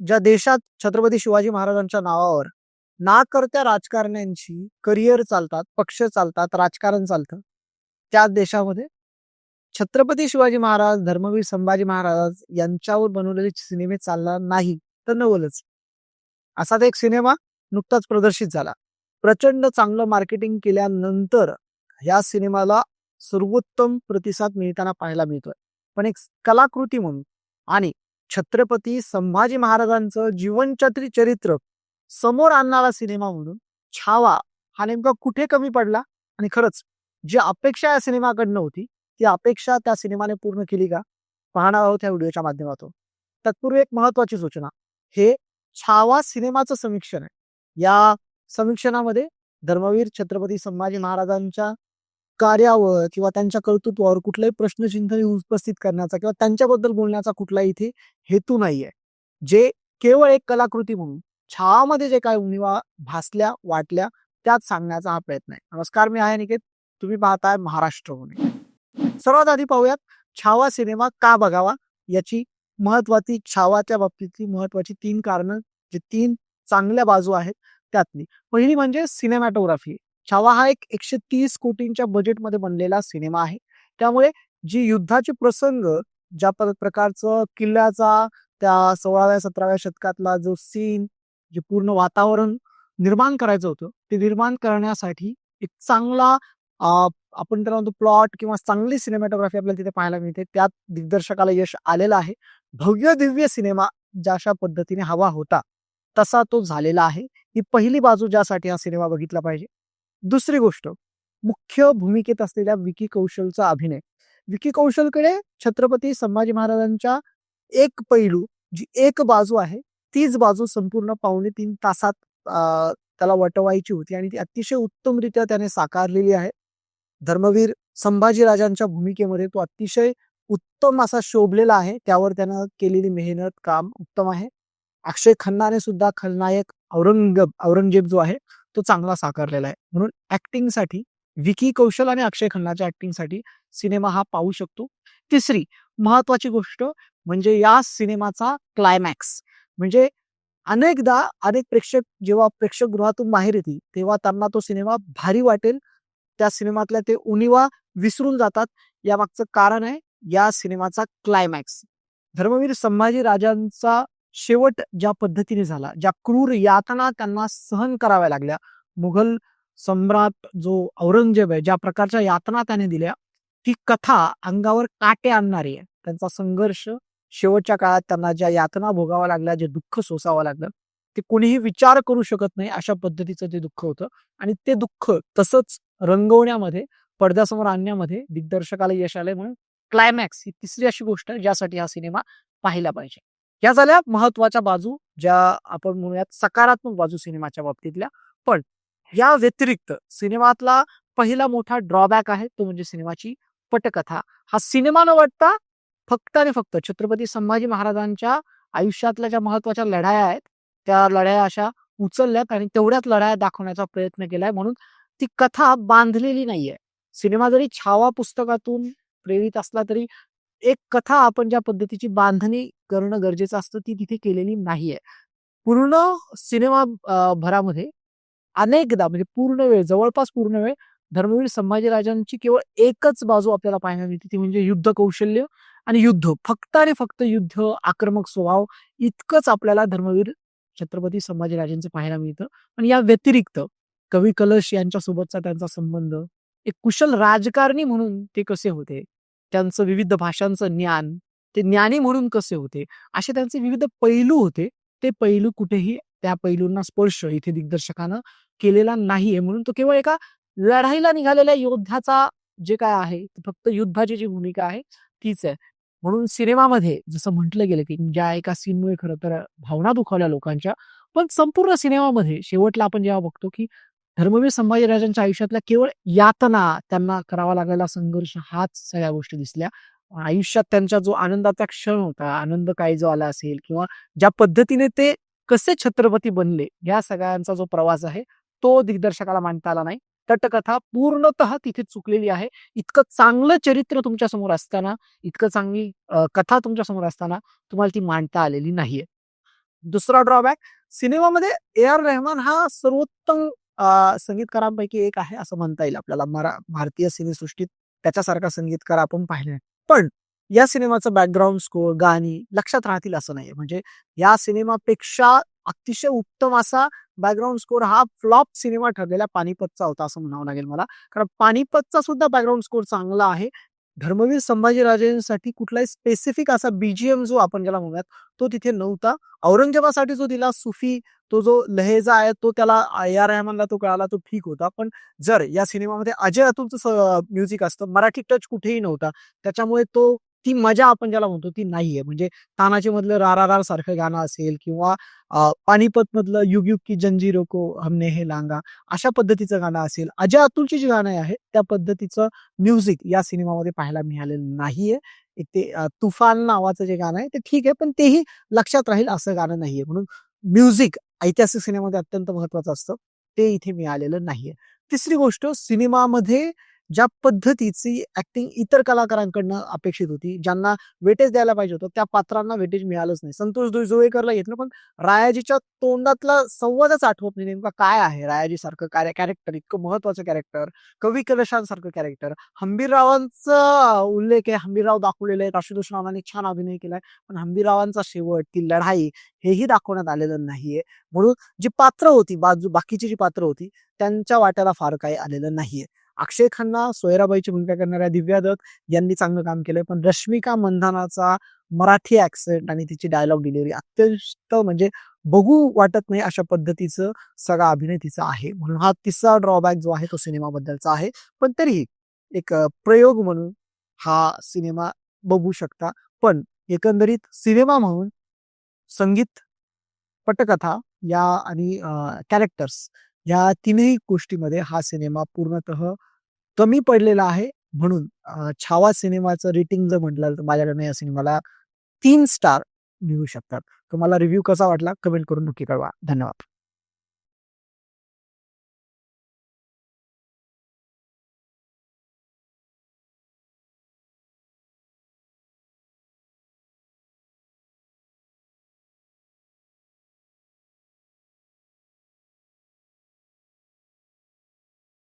ज्या देशात छत्रपती शिवाजी महाराजांच्या नावावर ना करत्या राजकारण्यांची करिअर चालतात पक्ष चालतात राजकारण चालतं त्या देशामध्ये छत्रपती शिवाजी महाराज धर्मवीर संभाजी महाराज यांच्यावर बनवलेले सिनेमे चालणार नाही तर नवलच. असाच एक सिनेमा नुकताच प्रदर्शित झाला. प्रचंड चांगलं मार्केटिंग केल्यानंतर या सिनेमाला सर्वोत्तम प्रतिसाद मिळताना पाहायला मिळतोय. पण एक कलाकृती म्हणून आणि छत्रपती संभाजी महाराजांचं जीवनचत्री चरित्र समोर आणणारा सिनेमा म्हणून छावा हा नेमका कुठे कमी पडला? आणि खरंच जी अपेक्षा या सिनेमाकडनं होती ती अपेक्षा त्या सिनेमाने पूर्ण केली का? पाहणार आहोत या व्हिडिओच्या माध्यमातून. तत्पूर्वी एक महत्वाची सूचना. हे छावा सिनेमाचं समीक्षण आहे. या समीक्षणामध्ये धर्मवीर छत्रपती संभाजी महाराजांच्या कार्यावर किंवा त्यांच्या कर्तृत्वावर कुठलाही प्रश्नचिन्ह उपस्थित करण्याचा किंवा त्यांच्याबद्दल बोलण्याचा कुठलाही इथे हेतू नाहीये. जे केवळ एक कलाकृती म्हणून छावामध्ये जे काय उणीवा भासल्या वाटल्या त्यात सांगण्याचा हा प्रयत्न आहे. नमस्कार मी आहे निकेत. तुम्ही पाहताय महाराष्ट्र होणे सर्वात आधी पाहूयात छावा सिनेमा का बघावा? याची महत्वाची छावाच्या बाबतीतली महत्वाची तीन कारणं जे तीन चांगल्या बाजू आहेत त्यातली. पहिली म्हणजे सिनेमॅटोग्राफी. छावा हा एक एकशे तीस कोटींच्या बजेटमध्ये बनलेला सिनेमा आहे. त्यामुळे जी युद्धाचे प्रसंग ज्या प्रकारचं किल्ल्याचा त्या सोळाव्या सतराव्या शतकातला जो सीन जे पूर्ण वातावरण निर्माण करायचं होतं ते निर्माण करण्यासाठी एक चांगला आपण त्याला म्हणतो प्लॉट किंवा चांगली सिनेमॅटोग्राफी आपल्याला तिथे पाहायला मिळते. त्यात दिग्दर्शकाला यश आलेलं आहे. भव्य दिव्य सिनेमा ज्याशा पद्धतीने हवा होता तसा तो झालेला आहे. ही पहिली बाजू ज्यासाठी हा सिनेमा बघितला पाहिजे. दुसरी गोष्ट मुख्य भूमिकेत असलेल्या विकी कौशलचा अभिनय. विकी कौशलकडे छत्रपती संभाजी महाराजांच्या एक पैलू जी एक बाजू आहे तीच बाजू संपूर्ण पावणे तीन तासात त्याला वटवायची होती आणि ती अतिशय उत्तमरित्या त्याने साकारलेली आहे. धर्मवीर संभाजीराजांच्या भूमिकेमध्ये तो अतिशय उत्तम असा शोभलेला आहे. त्यावर त्यानं केलेली मेहनत काम उत्तम आहे. अक्षय खन्नाने सुद्धा खलनायक औरंग औरंगजेब जो आहे तो चांगला साकारलेला आहे. म्हणून ऍक्टिंगसाठी विकी कौशल आणि अक्षय खन्नाच्या ऍक्टिंगसाठी सिनेमा हा पाहू शकतो. तिसरी महत्वाची गोष्ट म्हणजे या सिनेमाचा क्लायमॅक्स म्हणजे अनेकदा अनेक प्रेक्षक जेव्हा प्रेक्षकगृहातून बाहेर येतील तेव्हा त्यांना तो सिनेमा भारी वाटेल. त्या सिनेमातल्या ते उणिवा विसरून जातात. यामागचं कारण आहे या सिनेमाचा क्लायमॅक्स धर्मवीर संभाजी राजांचा शेवट ज्या पद्धतीने झाला ज्या क्रूर यातना त्यांना सहन कराव्या लागल्या मुघल सम्राट जो औरंगजेब आहे ज्या प्रकारच्या यातना त्याने दिल्या ती कथा अंगावर काटे आणणारी आहे. त्यांचा संघर्ष शेवटच्या काळात त्यांना ज्या यातना भोगाव्या लागल्या जे दुःख सोसावं लागलं ते कोणीही विचार करू शकत नाही अशा पद्धतीचं ते दुःख होतं. आणि ते दुःख तसंच रंगवण्यामध्ये पडद्यासमोर आणण्यामध्ये दिग्दर्शकाला यश आलंय म्हणून क्लायमॅक्स ही तिसरी अशी गोष्ट ज्यासाठी हा सिनेमा पाहिला पाहिजे. या झाल्या महत्त्वाच्या बाजू ज्या आपण म्हणूयात सकारात्मक बाजू सिनेमाच्या बाबतीतल्या. पण या व्यतिरिक्त सिनेमातला पहिला मोठा ड्रॉबॅक आहे तो म्हणजे सिनेमाची पटकथा. हा सिनेमा न वाटता फक्त आणि फक्त छत्रपती संभाजी महाराजांच्या आयुष्यातल्या ज्या महत्त्वाच्या लढाया आहेत त्या लढाया अशा उचलल्यात आणि तेवढ्याच लढाया दाखवण्याचा प्रयत्न केलाय म्हणून ती कथा बांधलेली नाहीये. सिनेमा जरी छावा पुस्तकातून प्रेरित असला तरी एक कथा आपण ज्या पद्धतीची बांधणी करणं गरजेचं असतं ती तिथे केलेली नाहीये. पूर्ण सिनेमा भरामध्ये अनेकदा म्हणजे पूर्ण वेळ जवळपास पूर्ण वेळ धर्मवीर संभाजीराजांची केवळ एकच बाजू आपल्याला पाहायला मिळते ती म्हणजे युद्ध कौशल्य आणि युद्ध. फक्त आणि फक्त युद्ध आक्रमक स्वभाव इतकंच आपल्याला धर्मवीर छत्रपती संभाजीराजांचं पाहायला मिळतं. पण या व्यतिरिक्त कवी कलश यांच्यासोबतचा त्यांचा संबंध एक कुशल राजकारणी म्हणून ते कसे होते? त्यांचं विविध भाषांचं ज्ञान ते ज्ञानी म्हणून कसे होते? असे त्यांचे विविध पैलू होते. ते पैलू कुठेही त्या पैलूंना स्पर्श इथे दिग्दर्शकानं केलेला नाहीये. म्हणून तो केवळ एका लढाईला निघालेल्या योद्ध्याचा जे काय आहे फक्त युद्धाची जी भूमिका आहे तीच आहे. म्हणून सिनेमामध्ये जसं म्हटलं गेलं की ज्या एका सीनमुळे खरं तर भावना दुखावल्या लोकांच्या पण संपूर्ण सिनेमामध्ये शेवटला आपण जेव्हा बघतो की धर्मवीर संभाजीराजांच्या आयुष्यातल्या केवळ यातना त्यांना करावा लागलेला संघर्ष हाच सगळ्या गोष्टी दिसल्या. आयुष्यात त्यांचा जो आनंदाचा क्षण होता आनंद काय जो आला असेल किंवा ज्या पद्धतीने ते कसे छत्रपती बनले या सगळ्यांचा जो प्रवास आहे तो दिग्दर्शकाला मांडता आला नाही. तटकथा पूर्णतः तिथे चुकलेली आहे. इतकं चांगलं चरित्र तुमच्यासमोर असताना इतकं चांगली कथा तुमच्यासमोर असताना तुम्हाला ती मांडता आलेली नाहीये. दुसरा ड्रॉबॅक सिनेमामध्ये ए आर रेहमान हा सर्वोत्तम संगीतकारांपैकी एक आहे असं म्हणता येईल आपल्याला. मरा भारतीय सिनेसृष्टीत त्याच्यासारखा संगीतकार आपण पाहिले नाही. पण या सिनेमाचं बॅकग्राऊंड स्कोर, गाणी लक्षात राहतील असं नाहीये. म्हणजे या सिनेमापेक्षा अतिशय उत्तम असा बॅकग्राऊंड स्कोर हा फ्लॉप सिनेमा ठरलेला पानिपतचा होता असं म्हणावं लागेल मला. कारण पानिपतचा सुद्धा बॅकग्राऊंड स्कोर चांगला आहे. धर्मवीर संभाजीराजेंसाठी कुठलाही स्पेसिफिक असा बीजीएम जो आपण ज्याला म्हणूयात, तो तिथे नव्हता. औरंगजेबासाठी जो दिला सुफी तो जो लहेजा आहे तो त्याला ए आर रेहमानला तो कळाला तो ठीक होता. पण जर या सिनेमामध्ये अजय अतुलचं म्युझिक असतं, मराठी टच कुठेही नव्हता. त्याच्यामुळे तो ती मजा आपण ज्याला म्हणतो ती नाहीये. म्हणजे तानाचे मधलं रारारार सारखं गाणं असेल किंवा पानिपत मधलं युग युग की जंजी रोको हमने हे लांगा अशा पद्धतीचं गाणं असेल. अजय अतुलची जी गाणं आहेत त्या पद्धतीचं म्युझिक या सिनेमामध्ये पाहायला मिळालेलं नाहीये. एक ते तुफान नावाचं जे गाणं आहे ते ठीक आहे, पण तेही लक्षात राहील असं गाणं नाहीये. म्हणून म्युझिक ऐतिहासिक सिनेमामध्ये अत्यंत महत्वाचं असतं. ते इथे मिळालेलं नाहीये. तिसरी गोष्ट सिनेमामध्ये ज्या पद्धतीची ऍक्टिंग इतर कलाकारांकडनं अपेक्षित होती, ज्यांना वेटेज द्यायला पाहिजे होतं, त्या पात्रांना वेटेज मिळालंच नाही. संतोष दो येत घेतलं, पण रायाजीच्या तोंडातला संवादच आठवत नाही नेमका काय आहे रायाजीसारखं कार्य कॅरेक्टर इतकं महत्वाचं कॅरेक्टर, कवी कलशांसारखं कॅरेक्टर. हंबीररावांचा उल्लेख आहे, हंबीरराव दाखवलेला आहे राशिदोष राणांनी छान अभिनय केलाय. पण हंबीररावांचा शेवट, ती लढाई हेही दाखवण्यात आलेलं नाहीये. म्हणून जी पात्र होती, बाजू बाकीची जी पात्र होती, त्यांच्या वाट्याला फार काही आलेलं नाहीये. अक्षय खन्ना, सोयराबाईची भूमिका करणाऱ्या दिव्या दत्त यांनी चांगलं काम केलंय. पण रश्मिका मंधानाचा मराठी ऍक्सेंट आणि तिची डायलॉग डिलिव्हरी अत्यंत म्हणजे बघू वाटत नाही अशा पद्धतीचं सगळा अभिनय तिचा आहे. म्हणून हा तिसरा ड्रॉबॅक जो आहे तो सिनेमाबद्दलचा आहे. पण तरीही एक प्रयोग म्हणून हा सिनेमा बघू शकता. पण एकंदरीत सिनेमा म्हणून संगीत, पटकथा या आणि कॅरेक्टर्स या तीनही गोष्टीमध्ये हा सिनेमा पूर्णतः कमी पडलेला आहे. म्हणून छावा सिनेमाचं रेटिंग जर म्हटलं तर माझ्याकडनं या सिनेमाला तीन स्टार मिळू शकतात. तुम्हाला रिव्ह्यू कसा वाटला कमेंट करून नक्की कळवा. धन्यवाद.